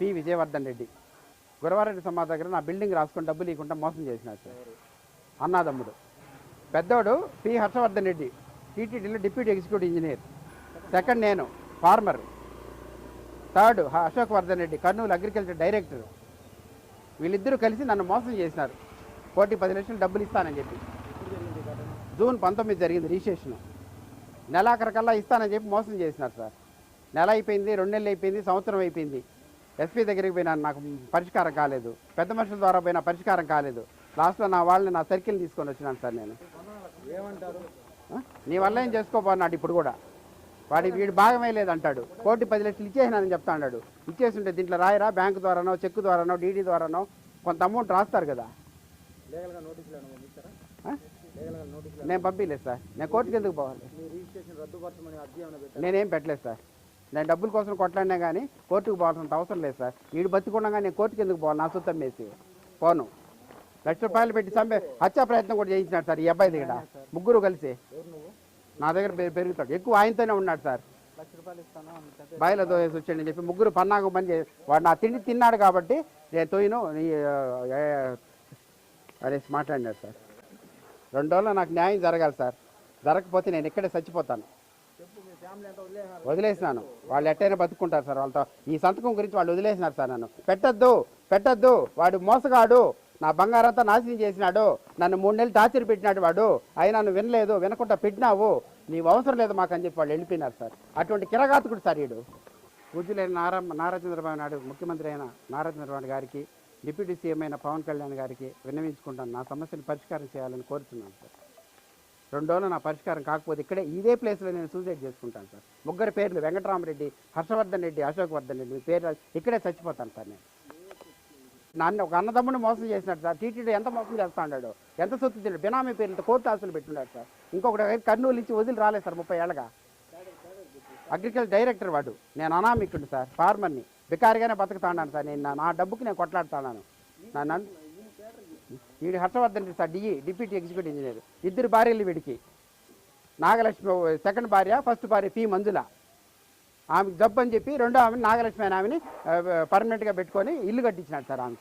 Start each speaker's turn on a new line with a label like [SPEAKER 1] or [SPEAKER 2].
[SPEAKER 1] P Vijayavardhan Reddy. Gurava Reddy సమాజ దగ్గర నా బిల్డింగ్ రాసుకొని డబ్బులు ఇవ్వకుండా మోసం చేసినాడు సార్. అన్నాదమ్ముడు. పెద్దోడు పి హర్షవర్ధన్ రెడ్డి టీటీడీలో డిప్యూటీ ఎగ్జిక్యూటివ్ ఇంజనీర్. సెకండ్ నేను farmer. Third Ashok Vardhan Reddy Kurnool agriculture director. వీళ్ళిద్దరూ కలిసి నన్ను మోసం చేసినారు. కోటి పది లక్షలు డబ్బులు ఇస్తానని చెప్పి. జూన్ పంతొమ్మిది జరిగింది రిజిస్ట్రేషన్. నెలాఖరికల్లా ఇస్తానని చెప్పి మోసం చేసినారు సార్. నెల అయిపోయింది రెండు నెలలు అయిపోయింది సంవత్సరం అయిపోయింది. ఎస్పీ దగ్గరికి పోయినాను నాకు పరిష్కారం కాలేదు. పెద్ద మనుషుల ద్వారా పోయినా పరిష్కారం కాలేదు. లాస్ట్లో నా వాళ్ళని నా సర్కిల్ తీసుకొని వచ్చినాను సార్ నేను? నీ వల్ల ఏం చేసుకోబోన్నాడు ఇప్పుడు కూడా? వాడి వీడు భాగమే లేదంటాడు. కోటి పది లక్షలు ఇచ్చేసినానని చెప్తా అన్నాడు ఇచ్చేస్తుంటే దీంట్లో రాయరా? బ్యాంకు ద్వారానో చెక్కు ద్వారానో డీడీ ద్వారానో కొంత అమౌంట్ రాస్తారు కదా. నేను పంపించలేదు సార్. నేను కోర్టుకి ఎందుకు పోవాలి? నేనేం పెట్టలేదు సార్. నేను డబ్బుల కోసం కొట్లాడినా కానీ కోర్టుకు పోవాల్సినంత అవసరం లేదు సార్. వీడు బతికుండగా నేను కోర్టుకి ఎందుకు పోవాలి? నా సొంతం వేసి పోను. లక్ష రూపాయలు పెట్టి చంపే హత్యా ప్రయత్నం కూడా చేయించినాడు సార్ ఈ అబ్బాయి దగ్గర. ముగ్గురు కలిసి. నా దగ్గర పెరుగుతాడు. ఎక్కువ ఆయనతోనే ఉన్నాడు సార్.
[SPEAKER 2] లక్ష చెప్పి
[SPEAKER 1] బాయిలో దోయేసి వచ్చాడని చెప్పి ముగ్గురు పన్నాగం పని చే- వాడు నా తిండి తిన్నాడు కాబట్టి నేను తోయిను అనేసి మాట్లాడినాడు సార్. రెండు రోజులు నాకు న్యాయం జరగాలి సార్. జరగకపోతే నేను ఇక్కడే చచ్చిపోతాను
[SPEAKER 2] చెప్పు మీ ఫ్యామిలీ అంతా వదిలేసినారు
[SPEAKER 1] వదిలేసినాను. వాళ్ళు ఎట్టైనా బతుకుంటారు సార్. వాళ్ళతో ఈ సంతకం గురించి వాళ్ళు వదిలేసినారు సార్ నన్ను. పెట్టద్దు పెట్టద్దు. వాడు మోసగాడు. నా బంగారంతా నాశనం చేసినాడు. నన్ను మూడు నెలలు టార్చర్ పెట్టినాడు వాడు. అయినా నువ్వు వినలేదు వినకుండా పెట్టినావు. నీవు అవసరం లేదు మాకు అని చెప్పి వాళ్ళు వెళ్ళిపోయినారు సార్. అటువంటి కిరగాతకుడు సార్ వీడు పూజ్యులైన నారా నారా చంద్రబాబు నాయుడు ముఖ్యమంత్రి అయిన నారా చంద్రబాబు గారికి డిప్యూటీ సీఎం అయిన పవన్ కళ్యాణ్ గారికి విన్నవించుకుంటాను. నా సమస్యను పరిష్కారం చేయాలని కోరుతున్నాను సార్. రెండు రోజులు నా పరిష్కారం కాకపోతే ఇక్కడే ఇదే ప్లేస్లో నేను సూసైడ్ చేసుకుంటాను సార్. ముగ్గురు పేర్లు వెంకటరామరెడ్డి హర్షవర్ధన్ రెడ్డి అశోక్ వర్ధన్ రెడ్డి మీ పేరు ఇక్కడే చచ్చిపోతాను సార్ నేను. నన్ను ఒక అన్నదమ్ముని మోసం చేసినాడు సార్. టీటీడీ ఎంత మోసం చేస్తా ఉన్నాడు ఎంత సొత్తు తిన్నాడు బినామీ పేరుతో కోర్టు ఆస్తులు పెట్టున్నాడు సార్. ఇంకొకటి కర్నూలు నుంచి వదిలి రాలేదు సార్ ముప్పై ఏళ్ళగా. అగ్రికల్చర్ డైరెక్టర్ వాడు. నేను అనామికుడు సార్ ఫార్మర్ని. బికారిగానే బతుకుతాను సార్. నేను నా- నా డబ్బుకి నేను కొట్లాడుతున్నాను నా నన్ను వీడి Harshavardhan sir DE deputy executive engineer. ఇద్దరు భార్యలు వీడికి. నాగలక్ష్మి సెకండ్ భార్య ఫస్ట్ భార్య పి మంజుల. ఆమెకు జబ్బు అని చెప్పి రెండో ఆమె నాగలక్ష్మి అని ఆమెని పర్మనెంట్గా పెట్టుకొని ఇల్లు కట్టించినాడు సార్ ఆమె